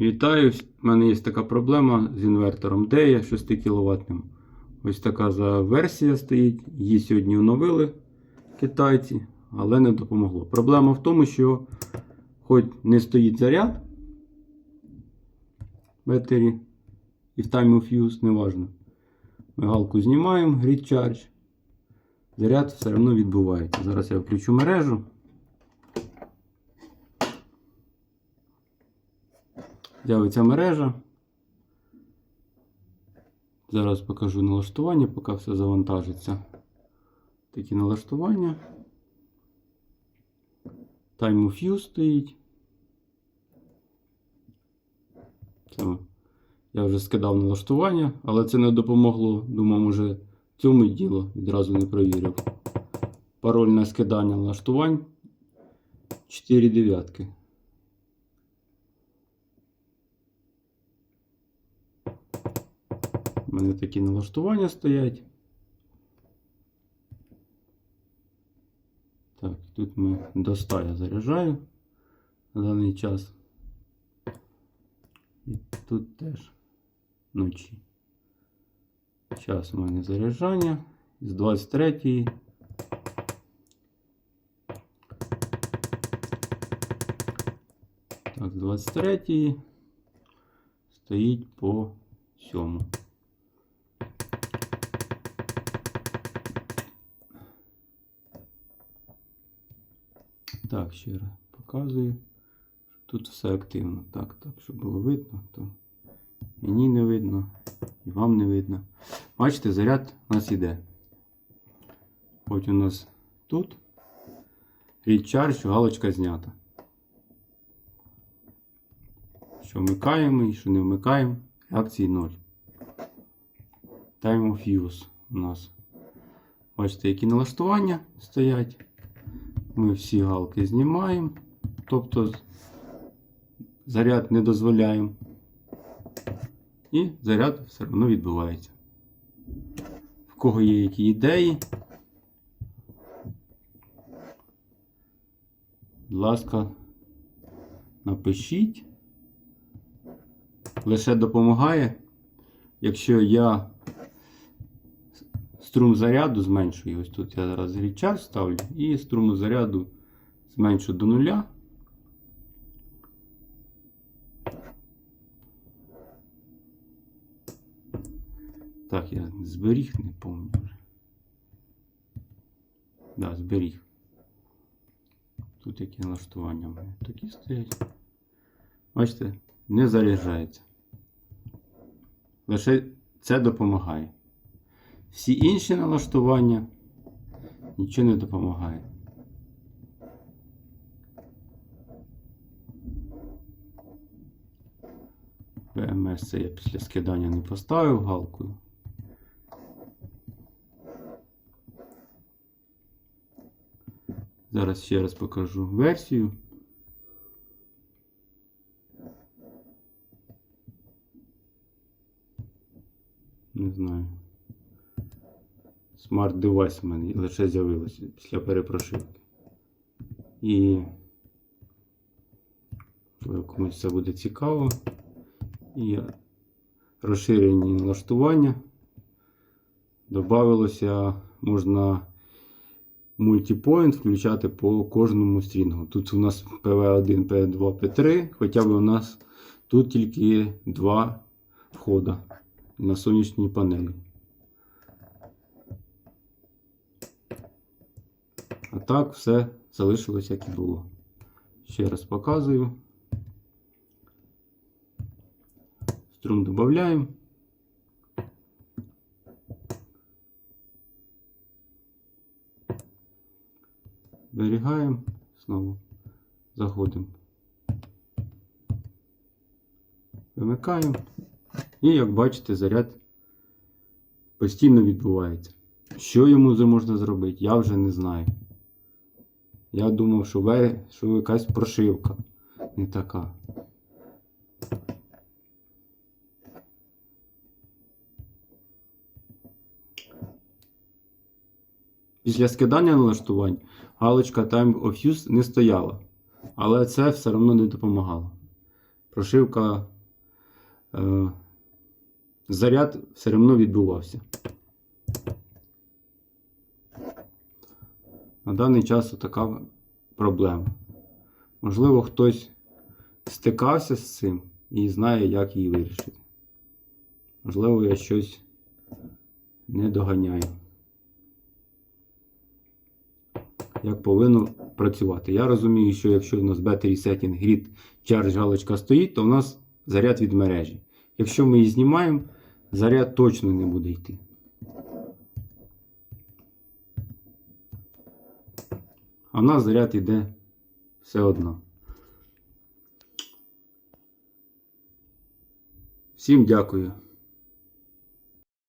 Вітаю! У мене є така проблема з інвертором DEA 6 кВт. Ось така версія стоїть. Її сьогодні оновили китайці, але не допомогло. Проблема в тому, що хоч не стоїть заряд бетері і в time of use, неважно. Ми галку знімаємо, grid charge. Заряд все одно відбувається. Зараз я включу мережу. З'явиться мережа. Зараз покажу налаштування, поки все завантажиться. Такі налаштування. Time of use стоїть. Це я вже скидав налаштування, але це не допомогло. Думав, може цьому діло відразу не провірив. Парольне скидання налаштувань 4 дев'ятки. У мене такі налаштування стоять. Так, тут ми до 100 я заряджаю на даний час. І тут теж вночі. Час у мене заряджання з 23. Так, з 23 стоїть по 7. Так, ще раз показую. Тут все активно. Так, так, щоб було видно, то мені не видно, і вам не видно. Бачите, заряд у нас йде. Хоч у нас тут Recharge, галочка знята. Що вмикаємо і що не вмикаємо, реакції 0. Time of use у нас. Бачите, які налаштування стоять. Ми всі галки знімаємо, тобто заряд не дозволяємо. І заряд все одно відбувається. В кого є які ідеї, будь ласка, напишіть. Лише допомагає, якщо я струм заряду зменшую. Ось тут я зараз річард ставлю і струм заряду зменшу до нуля. Так, я зберіг, не пам'ятаю вже. Да, зберіг. Тут які налаштування в мене такі стоять. Бачите, не заряджається. Лише це допомагає. Всі інші налаштування нічого не допомагає. ПМС це я після скидання не поставив галкою. Зараз ще раз покажу версію. Не знаю. Смарт девайс в мене лише з'явилося після перепрошивки. І комусь це буде цікаво. І розширені налаштування. Добавилося, можна мультипоінт включати по кожному стрінгу. Тут у нас PV1, P2, P3, хоча б у нас тут тільки два входа на сонячній панелі. А так все залишилось, як і було. Ще раз показую. Струм додаємо. Зберігаємо, знову заходимо. Вимикаємо. І, як бачите, заряд постійно відбувається. Що йому можна зробити, я вже не знаю. Я думав, що, ве... що якась прошивка не така. Після скидання налаштувань галочка Time of Use не стояла. Але це все одно не допомагало. прошивка, е, заряд все одно відбувався. На даний час така проблема. Можливо, хтось стикався з цим і знає, як її вирішити. Можливо, я щось не доганяю. Як повинно працювати. Я розумію, що якщо у нас Battery Setting Grid Charge галочка стоїть, то у нас заряд від мережі. Якщо ми її знімаємо, заряд точно не буде йти. А нас заряд йде все одно. Всім дякую.